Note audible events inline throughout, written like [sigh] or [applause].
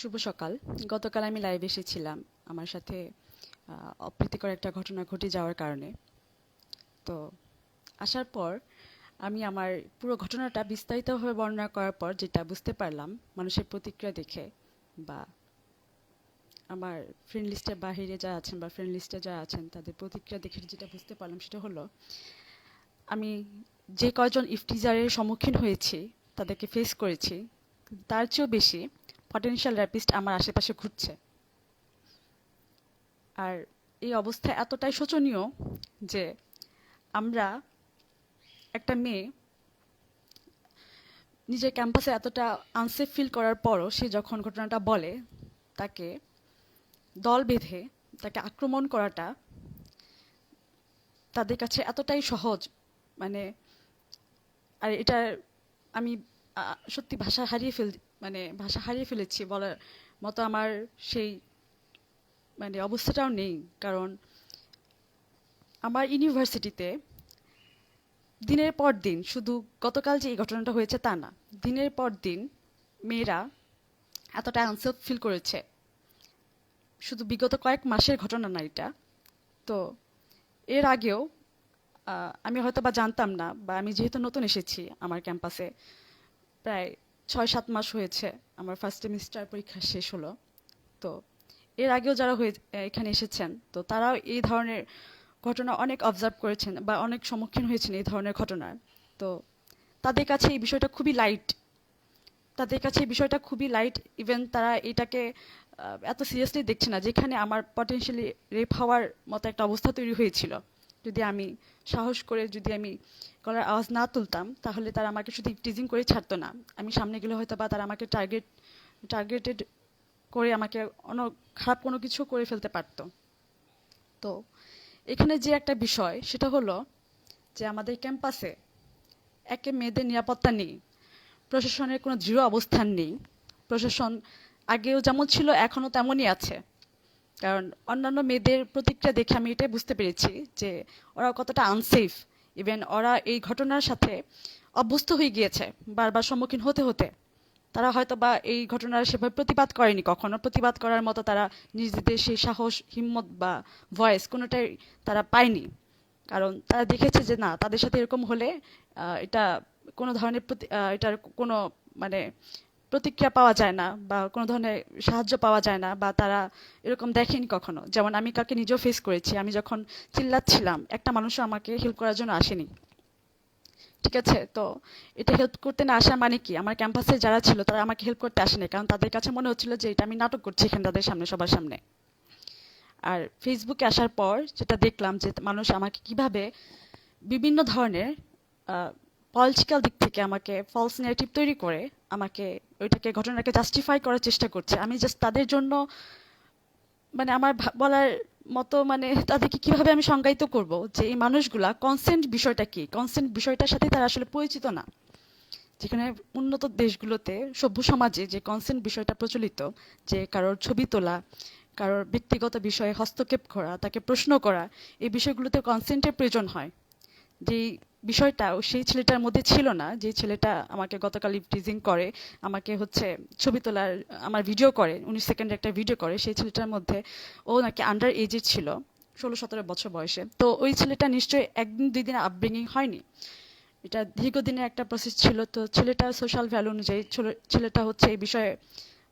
শুভ সকাল। গতকাল আমি লাইভ এসেছিলাম আমার সাথে অপ্রীতিকর একটা ঘটনা ঘটে যাওয়ার কারণে। তো আসার পর আমি আমার পুরো ঘটনাটা বিস্তারিতভাবে বর্ণনা করার পর যেটা বুঝতে পারলাম, মানুষের প্রতিক্রিয়া দেখে বা আমার ফ্রেন্ড লিস্টের বাহিরে যারা আছেন বা ফ্রেন্ড লিস্টে যারা আছেন, তাদের প্রতিক্রিয়া দেখে যেটা বুঝতে পারলাম সেটা হলো, আমি যে কয়জন ইফটিজারের সম্মুখীন হয়েছি, তাদেরকে ফেস করেছি, তার চেয়েও বেশি পটেনশিয়াল র্যাপিস্ট আমার আশেপাশে ঘুরছে। আর এই অবস্থা এতটাই শোচনীয় যে আমরা একটা মেয়ে নিজের ক্যাম্পাসে এতটা আনসেফ ফিল করার পরও সে যখন ঘটনাটা বলে, তাকে দল বেঁধে, তাকে আক্রমণ করাটা তাদের কাছে এতটাই সহজ মানে আর এটা আমি সত্যি ভাষা হারিয়ে ফেল মানে ভাষা হারিয়ে ফেলেছি বলার মতো আমার সেই মানে অবস্থাটাও নেই। কারণ আমার ইউনিভার্সিটিতে দিনের পর দিন শুধু গতকাল যে এই ঘটনাটা হয়েছে তা না, দিনের পর দিন মেয়েরা এতটা আনসেফ ফিল করেছে। শুধু বিগত কয়েক মাসের ঘটনা না এটা। তো এর আগেও আমি হয়তো বা জানতাম না বা আমি যেহেতু নতুন এসেছি আমার ক্যাম্পাসে, প্রায় ছয় সাত মাস হয়েছে, আমার ফার্স্ট সেমিস্টার পরীক্ষা শেষ হলো। তো এর আগেও যারা হয়ে, এখানে এসেছেন, তো তারাও এই ধরনের ঘটনা অনেক অবজার্ভ করেছেন বা অনেক সম্মুখীন হয়েছেন এই ধরনের ঘটনার। তো তাদের কাছে এই বিষয়টা খুবই লাইট তাদের কাছে এই বিষয়টা খুবই লাইট ইভেন তারা এটাকে এত সিরিয়াসলি দেখছে না, যেখানে আমার পটেনশিয়ালি রেপ হওয়ার মতো একটা অবস্থা তৈরি হয়েছিল। যদি আমি সাহস করে যদি আমি গলার আওয়াজ না তুলতাম, তাহলে তারা আমাকে শুধু টিজিং করে ছাড়তো না। আমি সামনে গেলে হয়তো বা তারা আমাকে টার্গেট টার্গেটেড করে আমাকে অন্য খারাপ কোনো কিছু করে ফেলতে পারতো। তো এখানে যে একটা বিষয়, সেটা হলো যে আমাদের ক্যাম্পাসে একে মেয়েদের নিরাপত্তা নেই, প্রশাসনের কোনো দৃঢ় অবস্থান নেই। প্রশাসন আগেও যেমন ছিল, এখনও তেমনই আছে। কারণ অন্যান্য মেয়েদের প্রতিক্রিয়া দেখে আমি এটাই বুঝতে পেরেছি যে ওরা কতটা আনসেফ ইভেন ওরা এই ঘটনার সাথে অভ্যস্ত হয়ে গিয়েছে, বারবার সম্মুখীন হতে হতে। তারা হয়তো বা এই ঘটনার সেভাবে প্রতিবাদ করেনি, কখনো প্রতিবাদ করার মতো তারা নিজেদের সেই সাহস, হিম্মত বা ভয়েস কোনোটাই তারা পায়নি। কারণ তারা দেখেছে যে না, তাদের সাথে এরকম হলে এটা কোনো ধরনের প্রতি এটার কোনো মানে প্রতিক্রিয়া পাওয়া যায় না বা কোনো ধরনের সাহায্য পাওয়া যায় না বা তারা এরকম দেখেনি কখনো। যেমন আমি কালকে নিজেও ফেস করেছি। আমি যখন চিল্লাচ্ছিলাম, একটা মানুষও আমাকে হেল্প করার জন্য আসেনি। ঠিক আছে? তো এটা হেল্প করতে না আসা মানে কি? আমার ক্যাম্পাসে যারা ছিল, তারা আমাকে হেল্প করতে আসেনি। কারণ তাদের কাছে মনে হচ্ছিল যে এটা আমি নাটক করছি এখানে তাদের সামনে, সবার সামনে। আর ফেসবুকে আসার পর যেটা দেখলাম যে মানুষ আমাকে কীভাবে বিভিন্ন ধরনের পলিটিক্যাল দিক থেকে আমাকে ফলস নেগেটিভ তৈরি করে আমাকে, ওইটাকে ঘটনাকে জাস্টিফাই করার চেষ্টা করছে। আমি জাস্ট তাদের জন্য মানে আমার বলার মতো মানে তাদেরকে কীভাবে আমি সংজ্ঞায়িত করব? যে এই মানুষগুলা কনসেন্ট বিষয়টা কি? কনসেন্ট বিষয়টার সাথে তারা আসলে পরিচিত না। যেখানে উন্নত দেশগুলোতে, সভ্য সমাজে যে কনসেন্ট বিষয়টা প্রচলিত, যে কারোর ছবি তোলা, কারোর ব্যক্তিগত বিষয়ে হস্তক্ষেপ করা, তাকে প্রশ্ন করা, এই বিষয়গুলোতে কনসেন্টের প্রয়োজন হয়। যেই বিষয়টা সেই ছেলেটার মধ্যে ছিল না। যে ছেলেটা আমাকে গতকাল টিজিং করে, আমাকে হচ্ছে ছবি তোলার, আমার ভিডিও করে উনিশ সেকেন্ডের একটা ভিডিও করে, সেই ছেলেটার মধ্যে ও নাকি আন্ডার এজের ছিল, ষোলো সতেরো বছর বয়সে। তো ওই ছেলেটা নিশ্চয়ই একদিন দুই দিন আপব্রিঙ্গিং হয়নি। এটা দীর্ঘদিনের একটা প্রসেস ছিল। তো ছেলেটা সোশ্যাল ভ্যালু অনুযায়ী ছেলে- ছেলেটা হচ্ছে এই বিষয়ে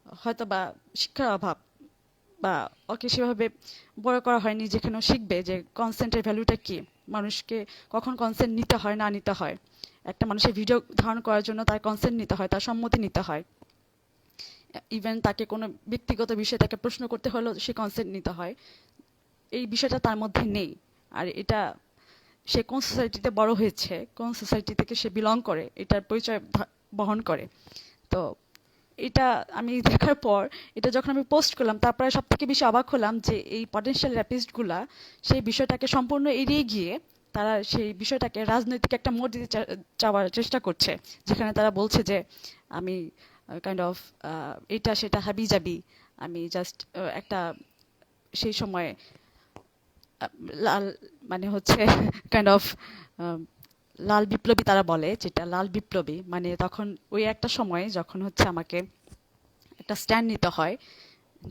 হয়তো বা শিক্ষার অভাব। বা ওকে সেভাবে বড় করা হয়নি যেখানে শিখবে যে কনসেন্টের ভ্যালুটা কি। মানুষকে কখন কনসেন্ট নিতে হয়, না নিতে হয়। একটা মানুষের ভিডিও ধারণ করার জন্য তার কনসেন্ট নিতে হয়, তার সম্মতি নিতে হয়। ইভেন তাকে কোনো ব্যক্তিগত বিষয়ে তাকে প্রশ্ন করতে হলেও সে কনসেন্ট নিতে হয়। এই বিষয়টা তার মধ্যে নেই। আর এটা সে কোন সোসাইটিতে বড় হয়েছে, কোন সোসাইটি থেকে সে বিলং করে, এটার পরিচয় বহন করে। তো এটা আমি দেখার পর, এটা যখন আমি পোস্ট করলাম তারপরে সব থেকে বেশি অবাক হলাম যে এই পটেনশিয়াল র্যাপিস্টগুলা সেই বিষয়টাকে সম্পূর্ণ এড়িয়ে গিয়ে তারা সেই বিষয়টাকে রাজনৈতিক একটা মোড় দিতে চাওয়ার চেষ্টা করছে। যেখানে তারা বলছে যে, আমি কাইন্ড অফ এটা সেটা হাবি যাবি আমি জাস্ট একটা সেই সময় লাল মানে হচ্ছে [laughs] কাইন্ড অফ লাল বিপ্লবী তারা বলে, যেটা লাল বিপ্লবী মানে তখন ওই একটা সময় যখন হচ্ছে আমাকে একটা স্ট্যান্ড নিতে হয়,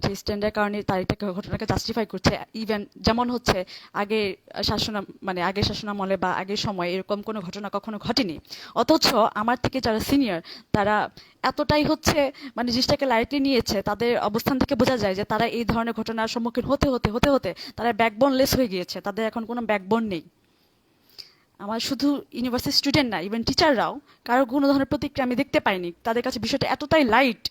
যে স্ট্যান্ডের কারণে তার এটাকে ঘটনাকে জাস্টিফাই করছে ইভেন যেমন হচ্ছে আগে শাসনা মানে আগের শাসনামলে বা আগের সময় এরকম কোনো ঘটনা কখনো ঘটেনি। অথচ আমার থেকে যারা সিনিয়র তারা এতটাই হচ্ছে মানে জিনিসটাকে লাইটলি নিয়েছে, তাদের অবস্থান থেকে বোঝা যায় যে তারা এই ধরনের ঘটনার সম্মুখীন হতে হতে হতে হতে তারা ব্যাকবোন লেস হয়ে গিয়েছে, তাদের এখন কোনো ব্যাকবোন নেই। আমার শুধু ইউনিভার্সিটি স্টুডেন্ট না ইভেন টিচাররাও কারও কোনো ধরনের প্রতিক্রিয়া আমি দেখতে পাইনি। তাদের কাছে বিষয়টা এতটাই লাইট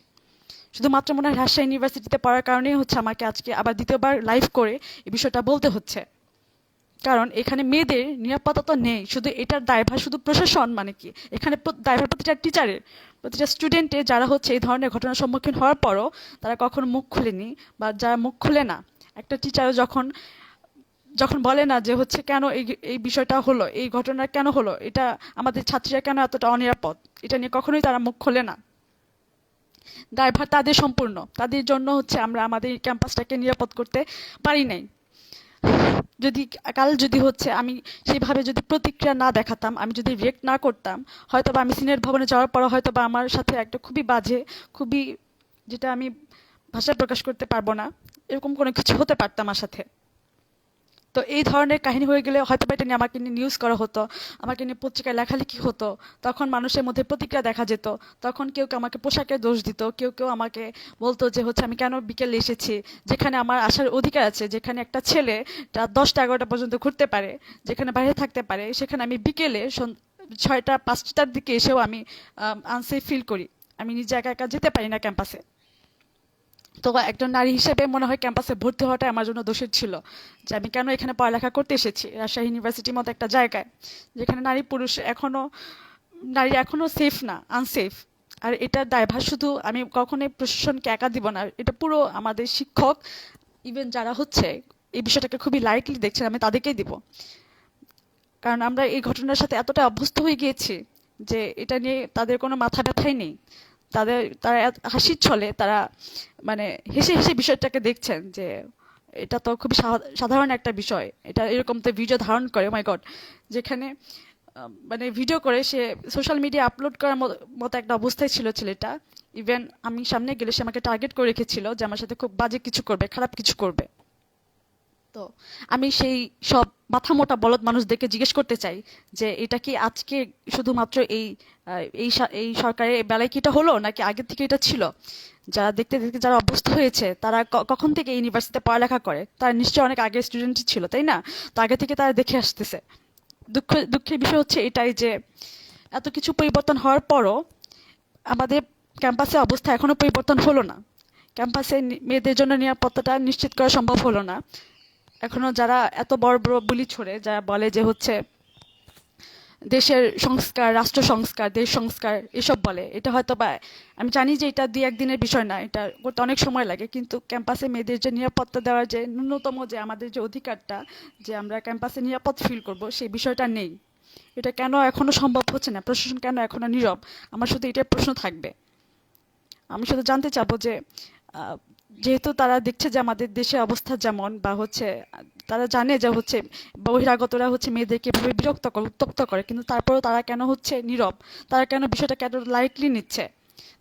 শুধুমাত্র মনে হয় রাজশাহী ইউনিভার্সিটিতে পড়ার কারণেই হচ্ছে আমাকে আজকে আবার দ্বিতীয়বার লাইভ করে এই বিষয়টা বলতে হচ্ছে। কারণ এখানে মেয়েদের নিরাপত্তা তো নেই, শুধু এটার দায়ভার শুধু প্রশাসন মানে কি? এখানে দায়ভার প্রতিটা টিচারের প্রতিটা স্টুডেন্টের যারা হচ্ছে এই ধরনের ঘটনার সম্মুখীন হওয়ার পরও তারা কখনো মুখ খুলেনি বা যারা মুখ খুলে না। একটা টিচার যখন যখন বলে না যে হচ্ছে কেন এই এই বিষয়টা হলো, এই ঘটনা কেন হলো, এটা আমাদের ছাত্রীরা কেন এতটা অনিরাপদ? এটা নিয়ে কখনোই তারা মুখ খোলে না। দায়ভার তাদের সম্পূর্ণ, তাদের জন্য হচ্ছে আমরা আমাদের ক্যাম্পাসটাকে নিরাপদ করতে পারি নাই। যদি কাল যদি হচ্ছে আমি সেইভাবে যদি প্রতিক্রিয়া না দেখাতাম, আমি যদি রিয়েক্ট না করতাম হয়তো বা আমি সিনিয়র ভবনে যাওয়ার পর হয়তো বা আমার সাথে একটা খুবই বাজে, খুবই যেটা আমি ভাষায় প্রকাশ করতে পারব না, এরকম কোনো কিছু হতে পারতাম আমার সাথে। তো এই ধরনের কাহিনী হয়ে গেলে হয়তো এটা নিয়ে আমাকে নিয়ে নিউজ করা হতো, আমাকে নিয়ে পত্রিকায় লেখালেখি হতো, তখন মানুষের মধ্যে প্রতিক্রিয়া দেখা যেত, তখন কেউ কেউ আমাকে পোশাকের দোষ দিত, কেউ কেউ আমাকে বলতো যে হচ্ছে আমি কেন বিকেলে এসেছি, যেখানে আমার আসার অধিকার আছে, যেখানে একটা ছেলে দশটা এগারোটা পর্যন্ত ঘুরতে পারে, যেখানে বাইরে থাকতে পারে, সেখানে আমি বিকেলে ছয়টা, পাঁচটার দিকে এসেও আমি আনসেফ ফিল করি। আমি নিজে একা একা যেতে পারি না ক্যাম্পাসে তো একজন নারী হিসেবে মনে হয় ক্যাম্পাসে ভর্তি হওয়াটাই আমার জন্য দোষের ছিল যে আমি কেন এখানে পড়ালেখা করতে এসেছি রাজশাহী ইউনিভার্সিটির মতো একটা জায়গায় যেখানে নারী পুরুষ এখনও, নারী এখনও সেফ না আনসেফ আর এটার দায়ভার শুধু আমি কখনোই প্রশাসনকে একা দিব না, এটা পুরো আমাদের শিক্ষক ইভেন যারা হচ্ছে, এই বিষয়টাকে খুবই লাইটলি দেখছেন, আমি তাদেরকেই দিব। কারণ আমরা এই ঘটনার সাথে এতটা অভ্যস্ত হয়ে গিয়েছি যে এটা নিয়ে তাদের কোনো মাথা ব্যথাই নেই। তাদের, তারা হাসির ছলে তারা মানে হেসে হেসে বিষয়টাকে দেখছেন যে এটা তো খুবই সাধারণ একটা বিষয়। এটা এরকম তো ভিডিও ধারণ করে মাই গড যেখানে মানে ভিডিও করে সে সোশ্যাল মিডিয়া আপলোড করার মতো একটা অবস্থায় ছিল ছেলেটা। ইভেন আমি সামনে গেলে সে আমাকে টার্গেট করে রেখেছিল যে আমার সাথে খুব বাজে কিছু করবে, খারাপ কিছু করবে। তো আমি সেই সব মাথা মোটা বলদ মানুষদেরকে জিজ্ঞেস করতে চাই যে এটা কি আজকে শুধুমাত্র এই এই এই সরকারের বেলায় কি এটা হলো নাকি আগে থেকে এটা ছিল? যারা দেখতে দেখতে যারা অভ্যস্ত হয়েছে, তারা কখন থেকে ইউনিভার্সিটিতে পড়ালেখা করে? তারা নিশ্চয়ই অনেক আগে স্টুডেন্টই ছিল, তাই না? তো আগে থেকে তারা দেখে আসতেছে। দুঃখ, দুঃখের বিষয় হচ্ছে এটাই যে এত কিছু পরিবর্তন হওয়ার পরও আমাদের ক্যাম্পাসের অবস্থা এখনও পরিবর্তন হলো না। ক্যাম্পাসে মেয়েদের জন্য নিরাপত্তাটা নিশ্চিত করা সম্ভব হলো না। এখনও যারা এত বড় বড় বুলি ছড়ে, যারা বলে যে হচ্ছে দেশের সংস্কার, রাষ্ট্র সংস্কার, দেশ সংস্কার, এসব বলে, এটা হয়তো বা, আমি জানি যে এটা দুই একদিনের বিষয় না, এটা করতে অনেক সময় লাগে, কিন্তু ক্যাম্পাসে মেয়েদের যে নিরাপত্তা দেওয়ার যে ন্যূনতম যে আমাদের যে অধিকারটা, যে আমরা ক্যাম্পাসে নিরাপদ ফিল করব, সেই বিষয়টা নেই। এটা কেন এখনও সম্ভব হচ্ছে না? প্রশাসন কেন এখনও নীরব? আমার শুধু এটাই প্রশ্ন থাকবে। আমি শুধু জানতে চাবো যে যেহেতু তারা দেখছে যে আমাদের দেশের অবস্থা যেমন বা হচ্ছে, তারা জানে যে হচ্ছে বহিরাগতরা হচ্ছে মেয়েদেরকে এভাবে বিরক্ত করে, উত্তক্ত করে, কিন্তু তারপরেও তারা কেন হচ্ছে নীরব? তারা কেন বিষয়টা কেন লাইটলি নিচ্ছে?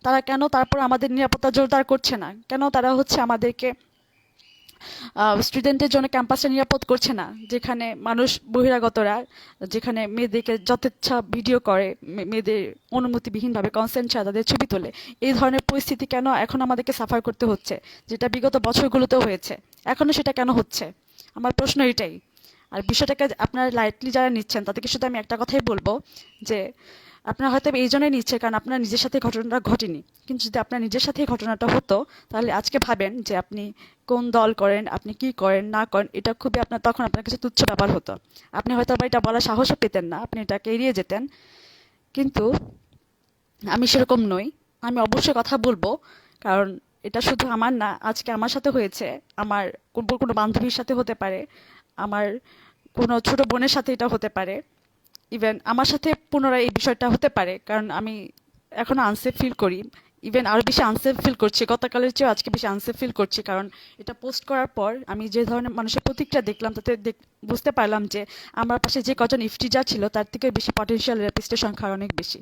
তারা কেন তারপর আমাদের নিরাপত্তা জোরদার করছে না? কেন তারা হচ্ছে আমাদেরকে স্টুডেন্টের জন্য ক্যাম্পাসটা নিরাপদ করছে না। যেখানে মানুষ, বহিরাগতরা, যেখানে মেয়েদেরকে যথেচ্ছা ভিডিও করে মেয়েদের অনুমতিবিহীনভাবে কনসেন্ট ছাড়া তাদের ছবি তোলে। এই ধরনের পরিস্থিতি কেন এখন আমাদেরকে সাফার করতে হচ্ছে? যেটা বিগত বছরগুলোতেও হয়েছে। এখনও সেটা কেন হচ্ছে? আমার প্রশ্ন এটাই। আর বিষয়টাকে আপনারা লাইটলি যারা নিচ্ছেন, তাদেরকে শুধু আমি একটা কথাই বলব যে আপনারা হয়তো এই জন্যই নিচ্ছে, কারণ আপনার নিজের সাথে ঘটনাটা ঘটেনি। কিন্তু যদি আপনার নিজের সাথে ঘটনাটা হতো, তাহলে আজকে ভাবেন যে আপনি কোন দল করেন, আপনি কি করেন, না করেন, এটা খুবই আপনার, তখন আপনার কাছে তুচ্ছ ব্যাপার হতো। আপনি হয়তো বা এটা বলার সাহসও পেতেন না, আপনি এটাকে এড়িয়ে যেতেন। কিন্তু আমি সেরকম নই। আমি অবশ্যই কথা বলব, কারণ এটা শুধু আমার না, আজকে আমার সাথে হয়েছে। আমার কোনো কোনো বান্ধবীর সাথে হতে পারে, আমার কোনো ছোট বোনের সাথে এটা হতে পারে। ইভেন আমার সাথে পুনরায় এই বিষয়টা হতে পারে, কারণ আমি এখনও আনসেফ ফিল করি। ইভেন আরও বেশি আনসেফ ফিল করছি, গতকালের চেয়েও আজকে বেশি আনসেফ ফিল করছি, কারণ এটা পোস্ট করার পর আমি যে ধরনের মানুষের প্রতিক্রিয়া দেখলাম, তাতে বুঝতে পারলাম যে আমার পাশে যে কজন ইফটিজা ছিল, তার থেকে বেশি পটেনশিয়াল রেপিস্টের সংখ্যা অনেক বেশি।